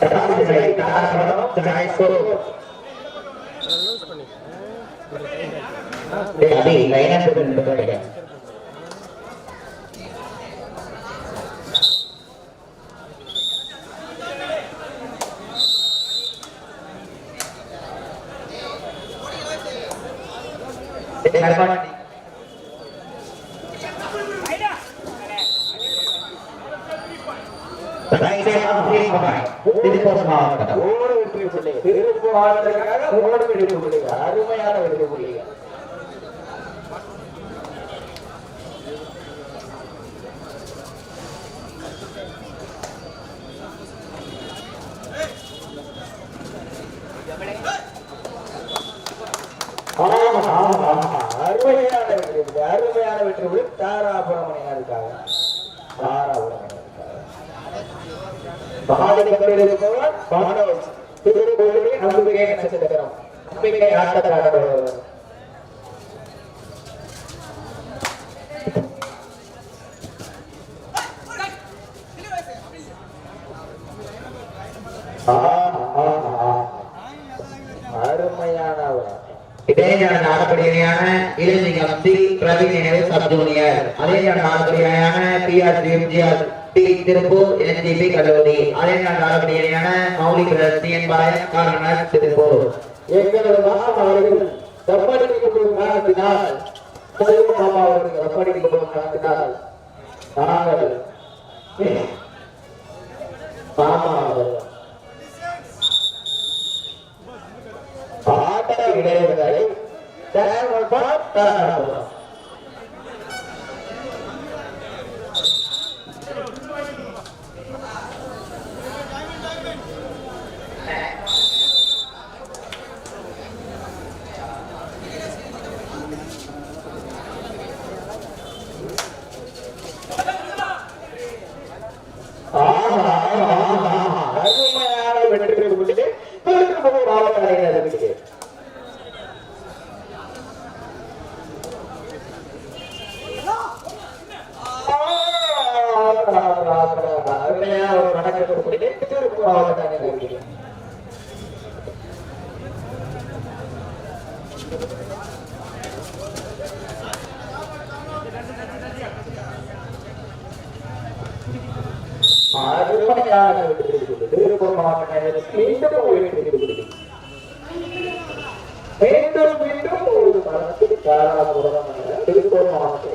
चाहे इसको अभी लाइन से बंद कर Terima kasih. అంటే மாவட்டம் மூணு வெற்றி புள்ளிகள். திருப்பூர் வெற்றி அருமையான வெற்றி புள்ளிகள். ஆமா, ஆமா, ஆமா. அருமையான வெற்றி அருமையான வெற்றி தாராபுரம் பாதிக்கப்பட்டிருப்பவர் மாணவர் திருக்கோவிலே நம்பிக்கை நட்சத்திரம் நம்பிக்கை ஆட்டக்காரர் அருமையான ஒரு இதே ஞான நாடப்படியான இளைஞர் சி பிரவீன் எனவே சப் ஜூனியர் அதே ஞான நாடப்படியான P R C MGR T Tiruppur NGP கல்லூரி அதே ஞான நாடப்படியான மௌலி பிரதர் சி என் பாயன் காரணர் திருப்பூர் எங்களது காரணத்தினால் மாமா அவர்கள் காரணத்தினால் நாங்கள் மாமா அவர்கள் இடைவெளிகளை தரப்படும். ஆமா, ஆமா, ஆமா, ஆமா. அருமையான வெற்றி புள்ளி திருப்பூர் மாவட்ட அணியினருக்கு அருமையான ஒரு வணக்கத்தை திருப்பூர் மாவட்ட அணியினருக்கு அருமையான வெற்றி திருப்பூர் மாவட்ட அணியினருக்கு மீண்டும் ஒரு வெற்றி மீண்டும் மீண்டும் ஒரு மனத்தில் தாராபுரம் திருப்பூர் மாவட்ட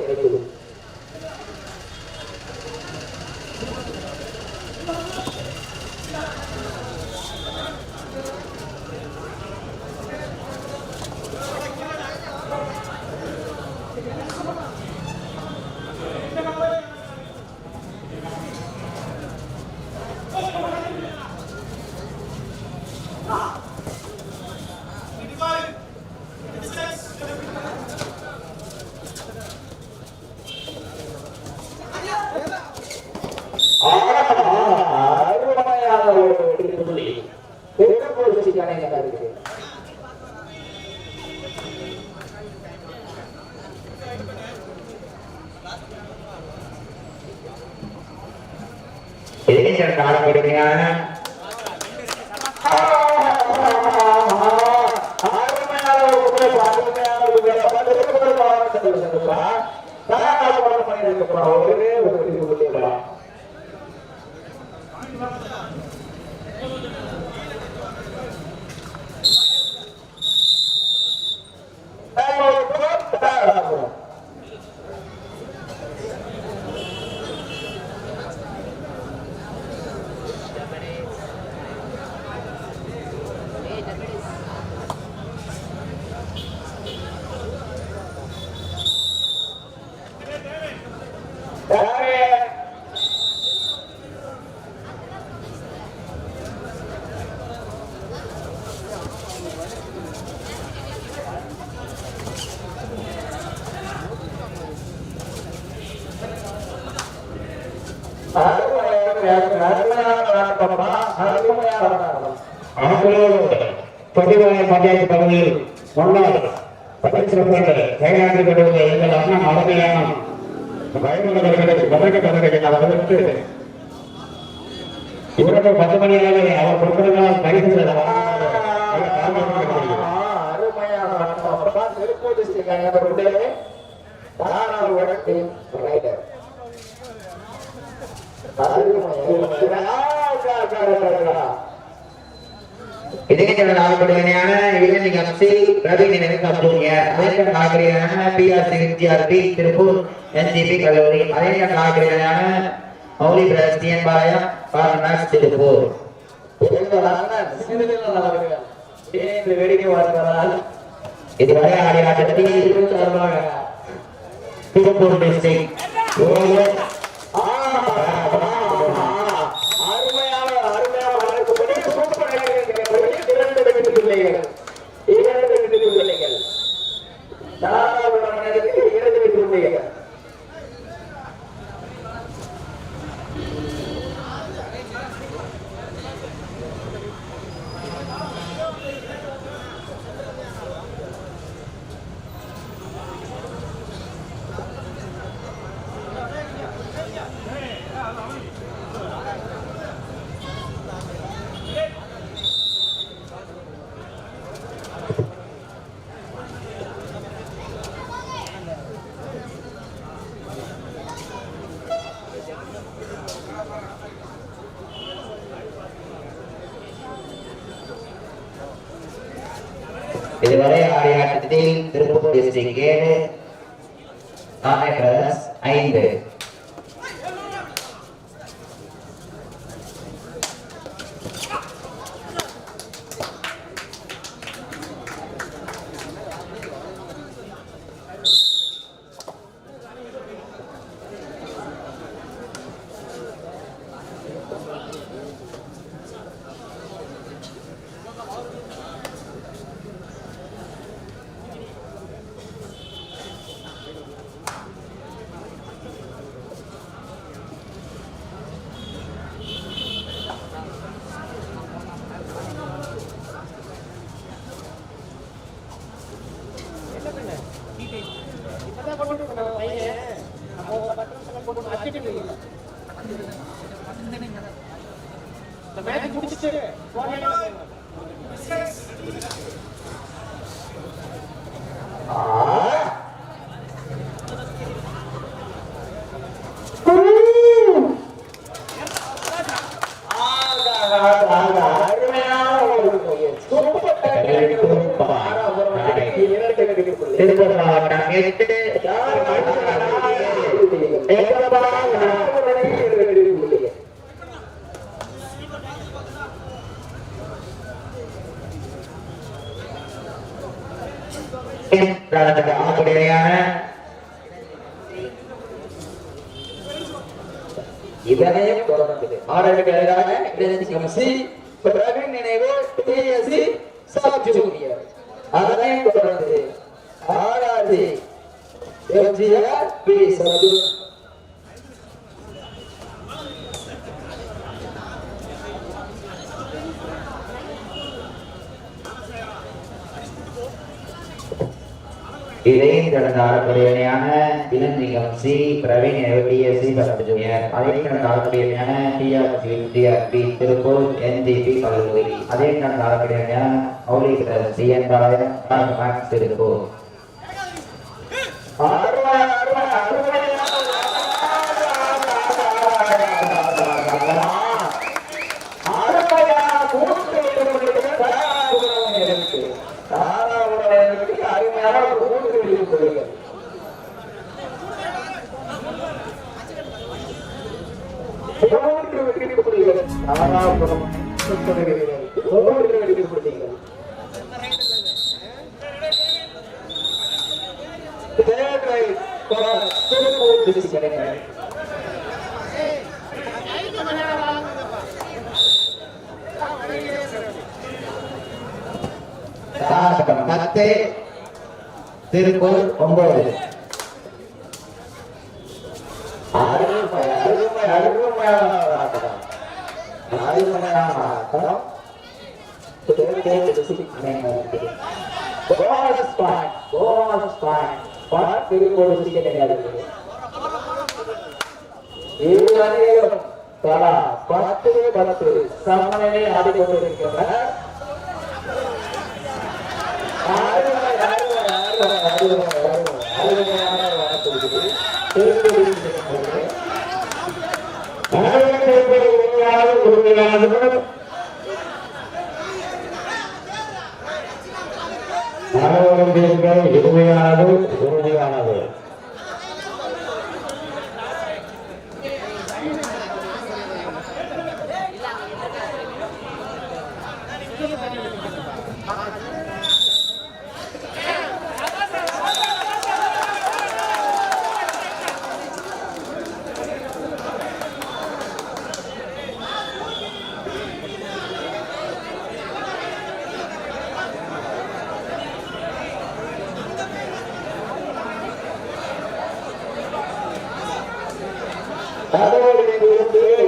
எங்கள் அருமையான பயனுள்ளவர்களுக்கு பதக்க பதக்க அவர்களுக்கு இரவு பத்து மணி அளவில் அவர் அருமையான இதே நாகப்படியான இளைஞர் எம்சி ரவி நினைவு கல்லூரியார் அதே நாகரியான பிஆர்சி வித்யார்த்தி திருப்பூர் என்ஜிபி கல்லூரி. அதே நாகரியான மௌலி பிரஸ்டியன் பாளையம் பார்மஸ் திருப்பூர். வேடிக்கை பார்க்கிறார் இதுவரை ஆடிய ஆட்டத்தில் திருப்பூர் டிஸ்ட்ரிக்ட் ஏழு அருமையான அருமையான வளர்க்கப்படி சூப்பர் இரண்டு வெற்றி பிள்ளைகள் இரண்டு வெற்றி பிள்ளைகள் தாராளமனதுக்கு இரண்டு வெற்றி பிள்ளைகள் இதுவரை ஆடிய ஆட்டத்தில் திருப்பூர் ஏழு பிரதர்ஸ் ஐந்து அருமையான ஒரு சூப்பர் இரண்டு வெற்றி பிள்ளைகள் திருப்பூர் மாவட்டம் எட்டு ஆகுடையான இதனையும் தொடர்ந்தது ஆடலுக்கு எதிராக சி பிரவீன் நினைவு டிஎஸ்சி சப் ஜூனியர் அதனையும் தொடர்ந்தது ஆராதி எம்ஜிஆர் இதை சது இதையும் கடந்த ஆடக்கூடியவனையான இளஞ்சிங்கம் சி. பிரவீன் டிஎஸ்சி பத்து ஜூனியர் அதையும் கடந்த ஆடக்கூடியவனையான டிஆர்சி டிஆர்பி திருப்பூர் என்ஜிபி கல்லூரி அதையும் கடந்த ஆடக்கூடியவனையான மௌலி சிஎன் பாளையம் திருப்பூர் அருமை அருமை அருமையான அருமையான மூன்று இடங்களுக்கு தாராபுரம் தாராபுரம் அருமையான மூன்று இடங்களுக்கு மூன்று வெற்றி புள்ளிகள் தாராபுரம் மூன்று வெற்றி புள்ளிகள் Third right for Tirupur district. Dharapuram பத்து திருப்பூர் ஒன்பது. Maranatha, to dedicate the sixth memory. God is fine, God is fine, but we will go to see it ಈಗಲೂ ತಲ ಪತ್ತಿಗೆ ಬತ್ತು ಸಮನೆ ಆಡಿಕೊಂಡಿರ್ತಾರೆ ಆಡಿದ ಆಡಿದ ಆಡಿದ ಆಡಿದ ಆಡಿದ ಆಡಿದ ಆಡಿದ ಆಡಿದ కాదు ఇరవై ఆరు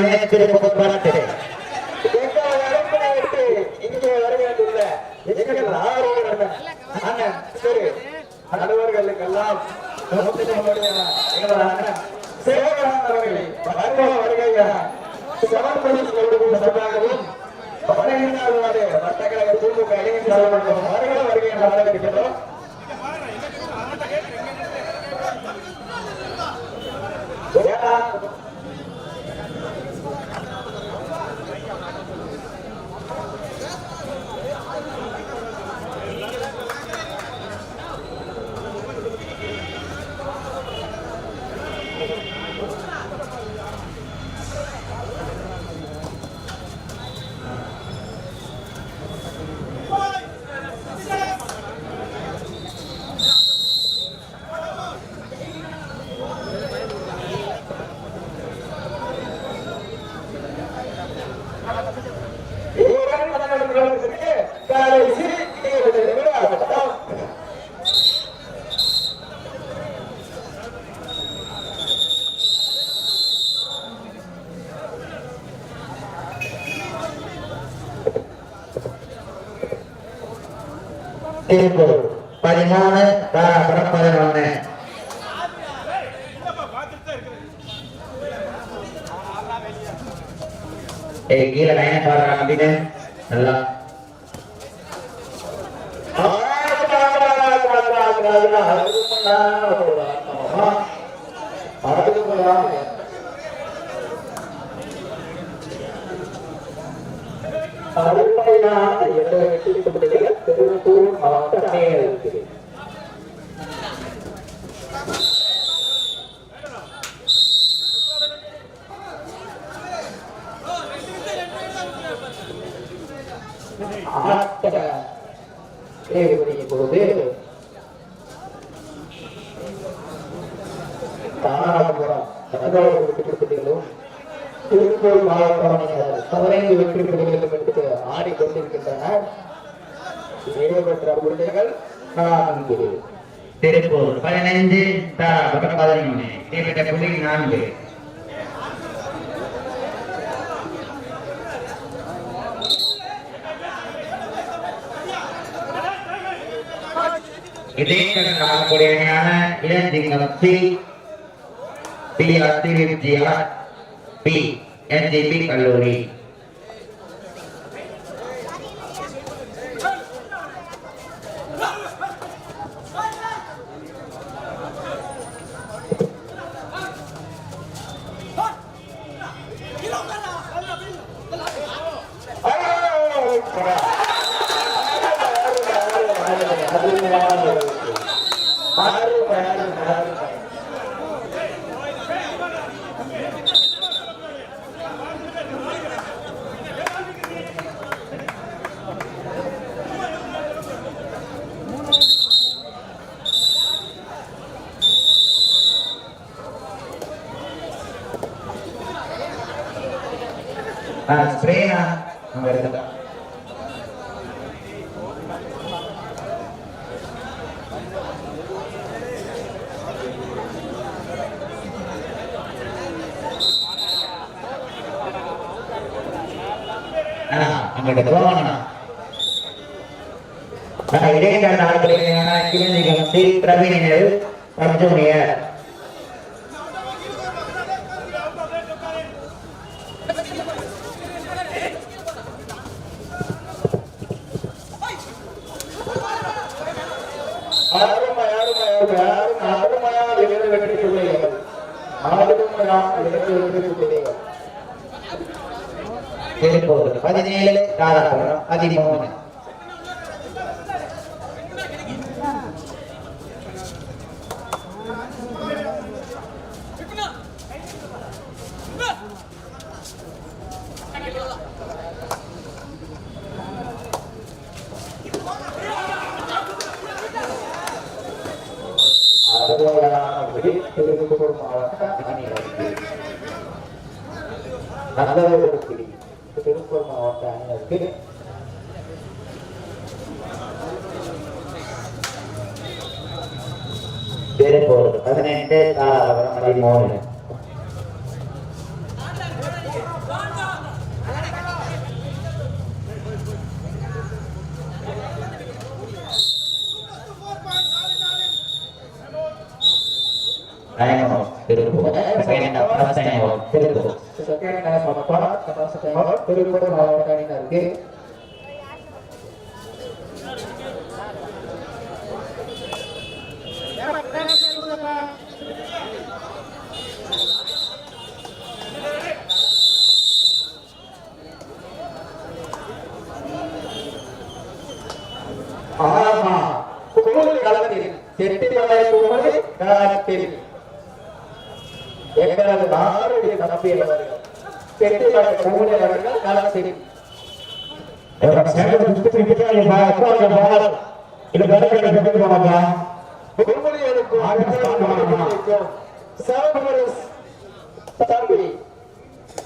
பதினாலு திருப்பூர் பத்து எங்க வரப்பனை விட்டு இங்கே வர வேண்டியுள்ள எங்கள் ஆர்வலர்கள் அண்ணன் சரி நடுவர்களுக்கெல்லாம் நம்முடைய எங்கள் அண்ணன் சேவகன் அவர்களை வருக வருகைய சமர்ப்பணி கொடுக்கும் சார்பாகவும் பதினைந்தாவது வட்டக்கழக திமுக இளைஞர் சார்பாகவும் வருக வருகை என்று வரவேற்கின்றோம் ஏன்னா இரண்டு மணி காலை சிறு நிமிடம் திருப்பூர் பதிமூணு தாராபுரம் பதினொன்னு ஏய் கீழே லைனை அப்படின்னு நல்லா. அருமையாக எல்லை வெற்றி கொண்டுள்ள திருப்பூர் மாவட்ட போது தாராபுரம் பதினோரு திருப்பூர் மாவட்டம் பதினைந்து வெற்றி திருப்பூர் பதினைந்து தாராபுரம் பதினொன்று தீர்ப்பிட்ட புள்ளி நான்கு. இதே நடக்கக்கூடிய அணியான பி. R P. என்ஜிபி கல்லூரி. Para Freya, a ver, வெற்றி புள்ளிகள். திருப்பூர் பதினேழு தாராபுரம் பதிமூணு அருமையான வெற்றி திருப்பூர் மாவட்ட அணியினருக்கு. நல்ல ஒரு புள்ளி. திருப்பூர் மாவட்ட அணியினருக்கு திருப்பூர் பதினெட்டு தாராபுரம் பதிமூணு Tiruppur second first time Tiruppur second time அப்பா ஃபர்ஸ்ட் டைம் திருப்பூர் மாவட்ட அணியினருக்கு ஆமா கோல் களத்தில் செட்டிமலை கோல் களத்தில் எங்களது நாடுடைய தம்பியவர்கள் செட்டிமலை கோல் அவர்கள் களத்தில் தம்பி.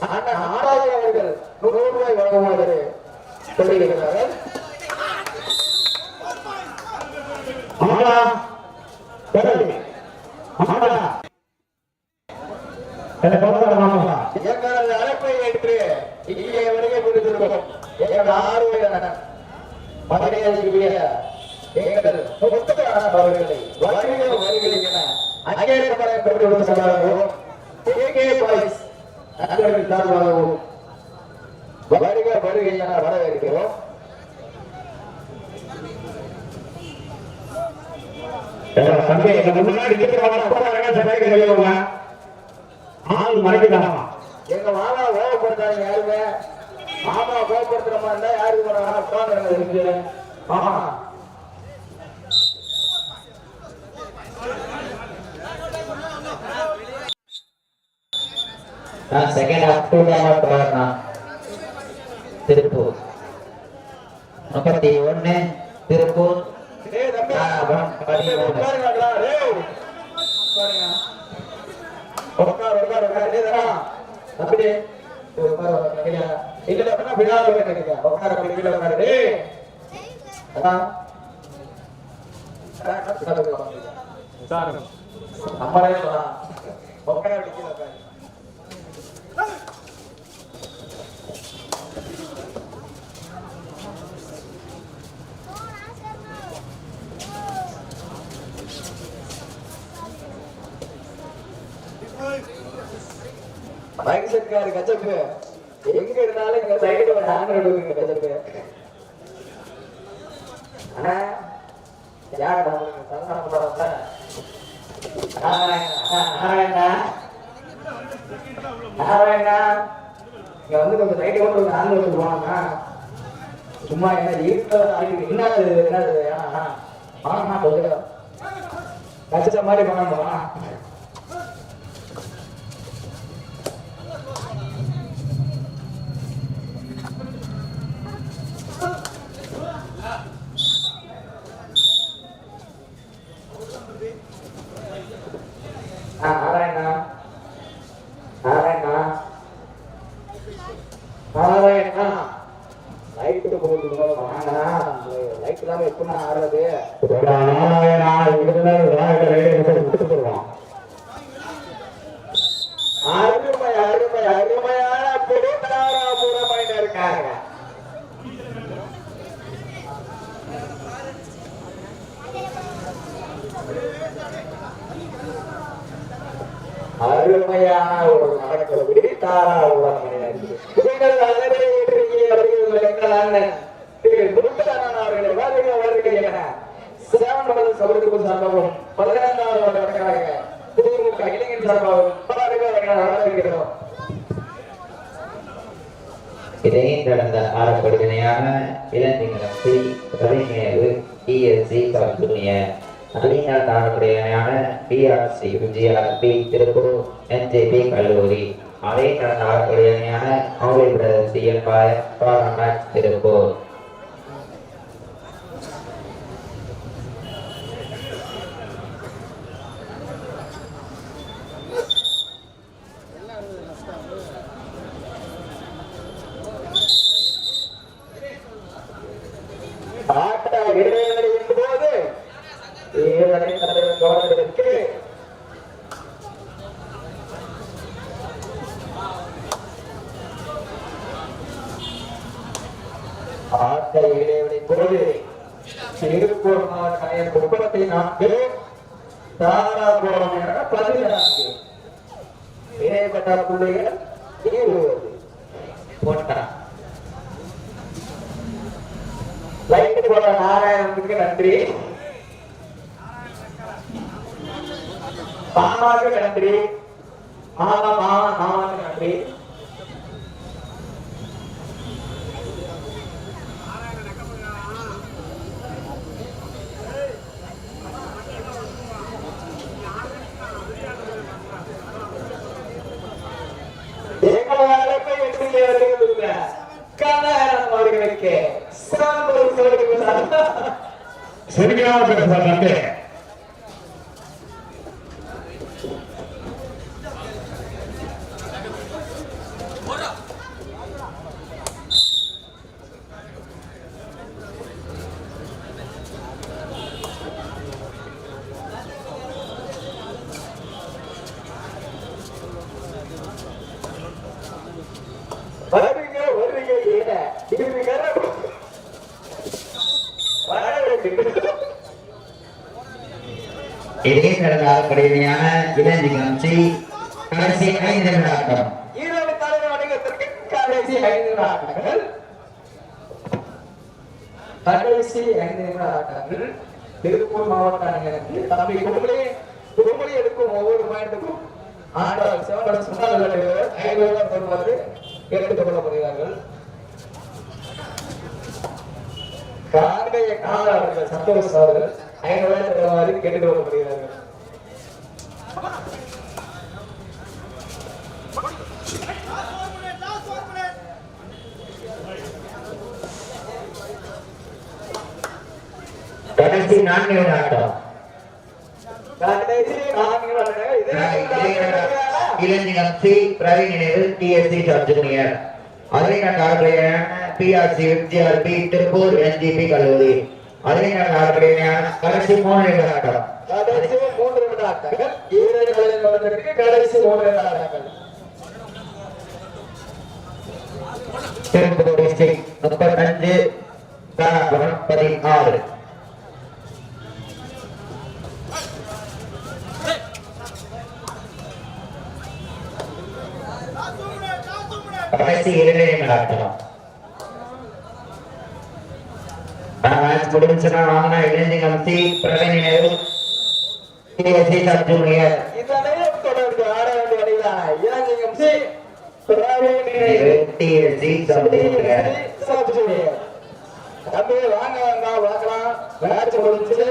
அண்ணன் ஆராய அவர்கள் நூறு ரூபாய் வழங்குமாறு சொல்லியிருக்கிறார்கள். எங்களது அழைப்பை ஏற்று இங்கே வருகை புரிந்திருக்கும் எங்கள் ஆர்வலர் மகனேற்குரிய எங்கள் முத்தரான அவர்களை வருகை வருகை என அங்கீகாரப்பட பெற்றுள்ள சமாளவும் கே பாய்ஸ் நண்பர்கள் சார்பாகவும் வருக வருகை என வரவேற்கிறோம். எங்க மாமா கோவப்படுத்தாங்க யாருங்க? மாமா கோவப்படுத்துற மாதிரி இருந்தா யாருக்கு பண்ணா உட்காந்துருங்க இருக்கு? ஆமா நான் செகண்ட் அவுட் வரணும் திருப்பூர். முப்பத்தி ஒன்று திருப்பூர். பதிமூணு ఒకరు ఒకరు ఒకరిదా తప్పితే ఇల్లు లేకుండా బిడాలు ఒకరు ఒకరు ఇల్లు ఒకరండి అమ్మాయి ఒకరు காரு கச்சப்பு எங்க இருந்தாலும் இங்க சைடு ஒரு ஹேண்ட் எடுங்க கச்சப்பு அண்ணா யார் உங்களுக்கு சந்தானம் நாராயணா நாராயணா. இங்க வந்து கொஞ்சம் சைடு கொண்டு வந்து ஹேண்ட் எடுத்து போனாங்க சும்மா என்ன இருக்க. என்னது என்னது ஏன்னா கொஞ்சம். கச்ச மாதிரி பண்ணாமா ஆ, நாராயணா நாராயணா நாராயணா லைட்டு போட்டு வாங்கண்ணா லைட் இல்லாம எப்படிண்ணா ஆடுறது நாராயணா இருந்தால் விநாயகர் விட்டு போடுவான் அருமை அருமை அருமையான பிடித்தாராபுரமையில இருக்காங்க அருமையான ஒரு நடக்கிற பிடித்தாராபுரமையில இருக்கு நீங்கள் அதனை ஏற்றிருக்கீர்கள் எங்கள் அண்ணன் திரு முருகன் அவர்களை வருக சேவன் என சேவன்பதன் சார்பாகவும் பதினைந்தாவது வருடங்களாக திமுக இளைஞர் சார்பாகவும் பல வருக இதையும் கடந்த ஆரப்படுகினையான சி ரவிமேவு இஎஸ்சி ஜூனியர் அலினால் தாழப்படுகினையான பிஆர்சி பி திருப்பூர் என்ஜேபி கல்லூரி அதே கடந்த ஆரப்படுகினையான மௌலி பிரதர் சிஎன் பாய் திருப்பூர். ஆட்ட இடைவெளியின் போது திருப்பூர் முப்பத்தி நான்கு தாராபுரம் பதினான்கு. இடைப்பட்ட புள்ளிகள் இருபது போட்டா. லைட் போட நாராயணனுக்கு நன்றி. மாமாவுக்கு நன்றி. மாமா மாமா மாமாவுக்கு நன்றி. எங்களை அழைப்பை வெற்றி வருகிறது கண்ணாயிரம் அவர்களுக்கு சிறந்த சொல்லுங்க சரியான பேர் சார் நன்றி வருக வருக என இருகர வரவேற்கிறோம் இதையும் கடந்த ஆரப்படுகினையான இளந்திங்கம் சி கடைசி ஐந்து நிமிடம் ஈரோடு தலைவர் வணிகத்திற்கு கடைசி ஐந்து ஆட்டங்கள் கடைசி ஐந்து நிமிட ஆட்டங்கள் திருப்பூர் மாவட்ட அணியினருக்கு தம்பி கும்பலி கும்பலி எடுக்கும் ஒவ்வொரு பாயிண்ட்டுக்கும் ஆண்டாள் சிவகடன் சுமார் ஐநூறு ரூபாய் தருமாறு எடுத்துக் கொள்ளப்படுகிறார்கள் கார்கைய காலாளர்கள் சந்தோஷ் அவர்கள் ஐநூறு ரூபாய் தருமாறு கேட்டுக் கொள்ளப்படுகிறார்கள் கடைசி நான்கு ஆட்டம் இளைஞர் சி பிரவீன் நினைவு TSC sub junior PRC Tiruppur NGP கல்லூரி அதிகார கடைசி மூணு நிமிட ஆட்டம் கடைசி மூன்று நிமிடங்கள். ஈரோடு கடைசி மூன்று திருப்பூர் டிஸ்ட்ரிக்ட் முப்பத்தஞ்சு பதினாறு கடைசி இரண்டு நிமிட ஆட்டம் மேட்ச் முடிஞ்சுன்னா வாங்கினா இளைஞர் சி பிரவீன் நினைவு டிஎஸ்சி சப் ஜூனியர் இதனையும் தொடர்ந்து ஆட வேண்டிய சி. பிரவீன் சப்ஜூனியர். தம்பி வாங்க வாங்க பார்க்கலாம் மேட்ச் முடிஞ்சு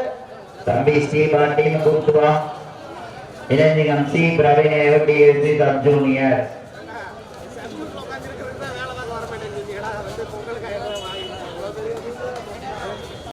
தம்பி ஸ்ரீபாண்டின்னு கூப்பிட்டுவான் இளைஞகம் C Praveen TSC sub junior